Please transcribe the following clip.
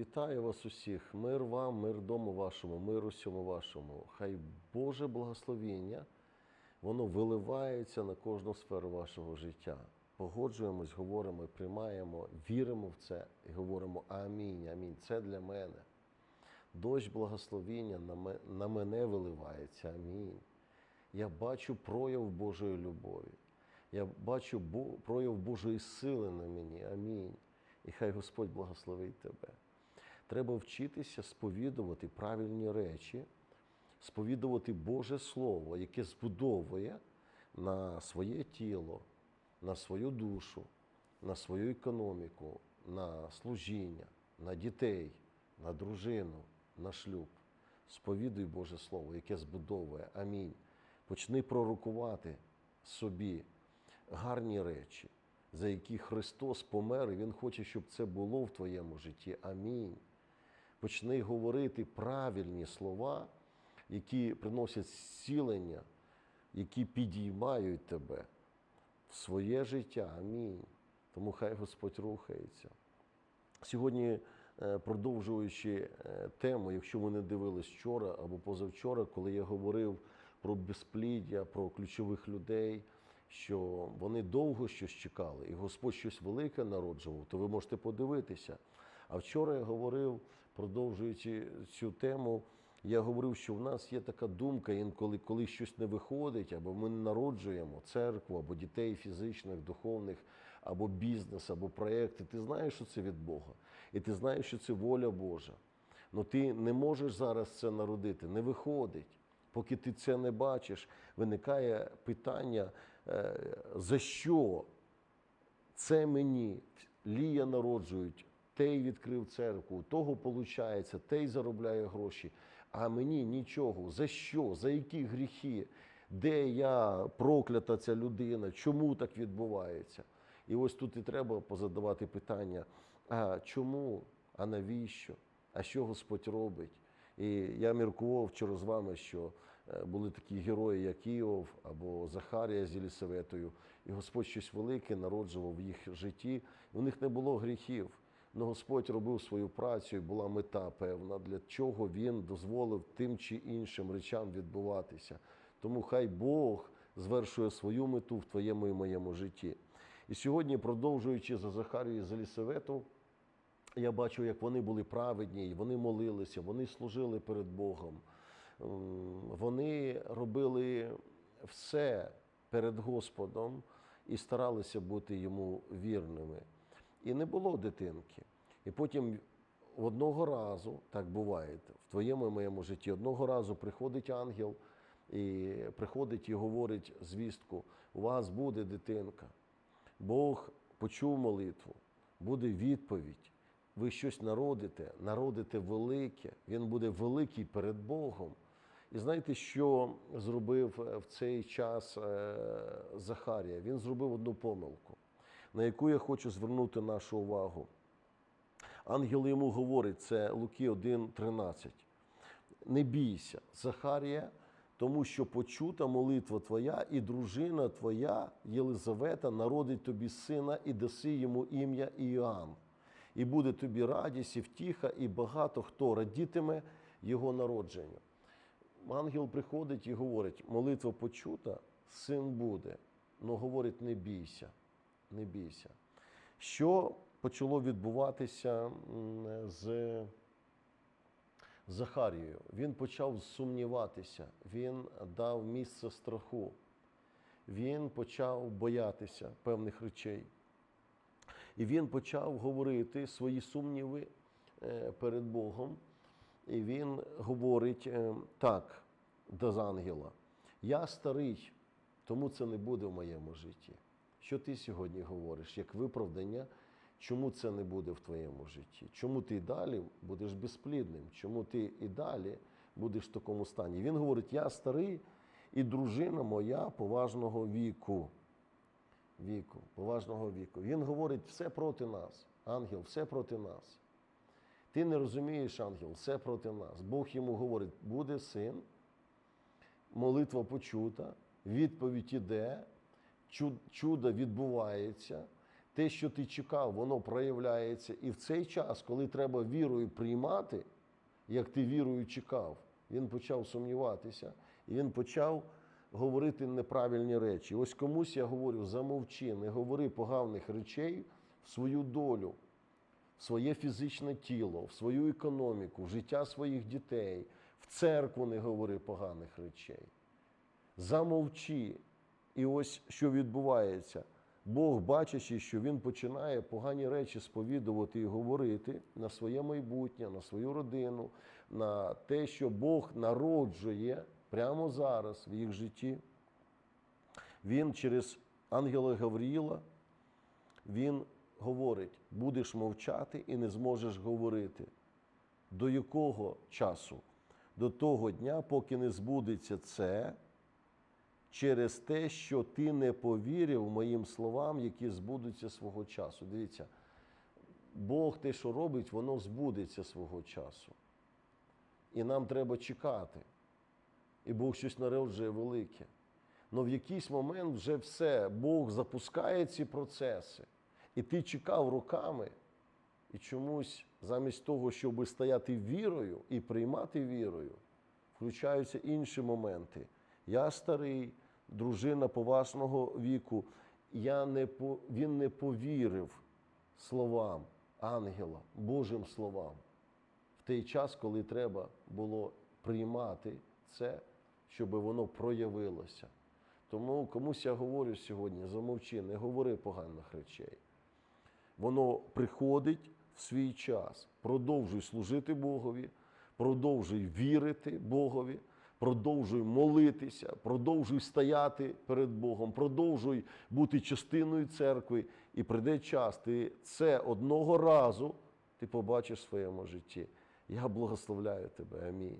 Вітаю вас усіх. Мир вам, мир дому вашому, мир усьому вашому. Хай Боже благословіння, воно виливається на кожну сферу вашого життя. Погоджуємось, говоримо, приймаємо, віримо в це і говоримо Амінь, амінь. Це для мене. Дощ благословіння на мене виливається. Амінь. Я бачу прояв Божої любові. Я бачу прояв Божої сили на мені. Амінь. І хай Господь благословить тебе. Треба вчитися сповідувати правильні речі, сповідувати Боже Слово, яке збудовує на своє тіло, на свою душу, на свою економіку, на служіння, на дітей, на дружину, на шлюб. Сповідуй Боже Слово, яке збудовує. Амінь. Почни пророкувати собі гарні речі, за які Христос помер, і Він хоче, щоб це було в твоєму житті. Амінь. Почни говорити правильні слова, які приносять зцілення, які підіймають тебе в своє життя. Амінь. Тому хай Господь рухається. Сьогодні, е, продовжуючи е, тему, якщо ви не дивились вчора або позавчора, коли я говорив про безпліддя, про ключових людей, що вони довго щось чекали, і Господь щось велике народжував, то ви можете подивитися. А вчора я говорив, продовжуючи цю тему, я говорив, що в нас є така думка, інколи коли щось не виходить, або ми не народжуємо церкву, або дітей фізичних, духовних, або бізнес, або проекти. Ти знаєш, що це від Бога, і ти знаєш, що це воля Божа. Ну ти не можеш зараз це народити, не виходить. Поки ти це не бачиш, виникає питання, е, за що це мені Лія народжують, той відкрив церкву, того виходить, той заробляє гроші, а мені нічого. За що? За які гріхи? Де я проклята ця людина? Чому так відбувається? І ось тут і треба позадавати питання: а чому? А навіщо? А що Господь робить? І я міркував вчора з вами, що е, були такі герої, як Іов або Захарія з Єлісаветою, і Господь щось велике народжував в їх житті. У них не було гріхів. Але Господь робив свою працю, і була мета певна, для чого він дозволив тим чи іншим речам відбуватися. Тому хай Бог звершує свою мету в твоєму і моєму житті. І сьогодні, продовжуючи за Захарію і за я бачу, як вони були праведні, вони молилися, вони служили перед Богом. Вони робили все перед Господом і старалися бути йому вірними. І не було дитинки. І потім одного разу, так буває, в твоєму і моєму житті, одного разу приходить ангел і приходить і говорить звістку: у вас буде дитинка. Бог почув молитву, буде відповідь. Ви щось народите, народите велике, він буде великий перед Богом. І знаєте, що зробив е, в цей час е, Захарія? Він зробив одну помилку, на яку я хочу звернути нашу увагу. Ангел йому говорить, це Луки 1,13. Не бійся, Захарія, тому що почута молитва твоя, і дружина твоя, Єлизавета, народить тобі сина і даси йому ім'я Іоанн. І буде тобі радість і втіха, і багато хто радітиме його народженню. Ангел приходить і говорить: молитва почута, син буде. Ну говорить, не бійся, не бійся. Що почало відбуватися з Захарією? Він почав сумніватися, він дав місце страху, він почав боятися певних речей. І він почав говорити свої сумніви е, перед Богом. І він говорить е, так до ангела: Я старий, тому це не буде в моєму житті. Що ти сьогодні говориш, як виправдання, чому це не буде в твоєму житті? Чому ти і далі будеш безплідним? Чому ти і далі будеш в такому стані? Він говорить: Я старий, і дружина моя поважного віку віку, поважного віку. Він говорить, все проти нас. Ангел, все проти нас. Ти не розумієш, ангел, все проти нас. Бог йому говорить, буде син, молитва почута, відповідь іде, чудо відбувається. те, що ти чекав, воно проявляється. І в цей час, коли треба вірою приймати, як ти вірою чекав, він почав сумніватися, і він почав говорити неправильні речі. Ось комусь я говорю: замовчи, не говори поганих речей в свою долю, в своє фізичне тіло, в свою економіку, в життя своїх дітей, в церкву не говори поганих речей. Замовчи. І ось що відбувається. Бог, бачачи, що він починає погані речі сповідувати і говорити на своє майбутнє, на свою родину, на те, що Бог народжує прямо зараз в їх житті. Він через ангела Гавріла, він говорить: будеш мовчати і не зможеш говорити. До якого часу? До того дня, поки не збудеться це, через те, що ти не повірив моїм словам, які збудуться свого часу. Дивіться, Бог те, що робить, воно збудеться свого часу. І нам треба чекати. І Бог щось народжує велике. Але в якийсь момент вже все, Бог запускає ці процеси. І ти чекав роками, і чомусь замість того, щоб стояти вірою і приймати вірою, включаються інші моменти. Я старий, дружина поважного віку. Я не по, він не повірив словам ангела, Божим словам в той час, коли треба було приймати це, щоб воно проявилося. Тому комусь я говорю сьогодні, замовчи, не говори поганих речей. Воно приходить в свій час. Продовжуй служити Богові, продовжуй вірити Богові, продовжуй молитися, продовжуй стояти перед Богом, продовжуй бути частиною церкви. І прийде час, ти це одного разу ти побачиш в своєму житті. Я благословляю тебе. Амінь.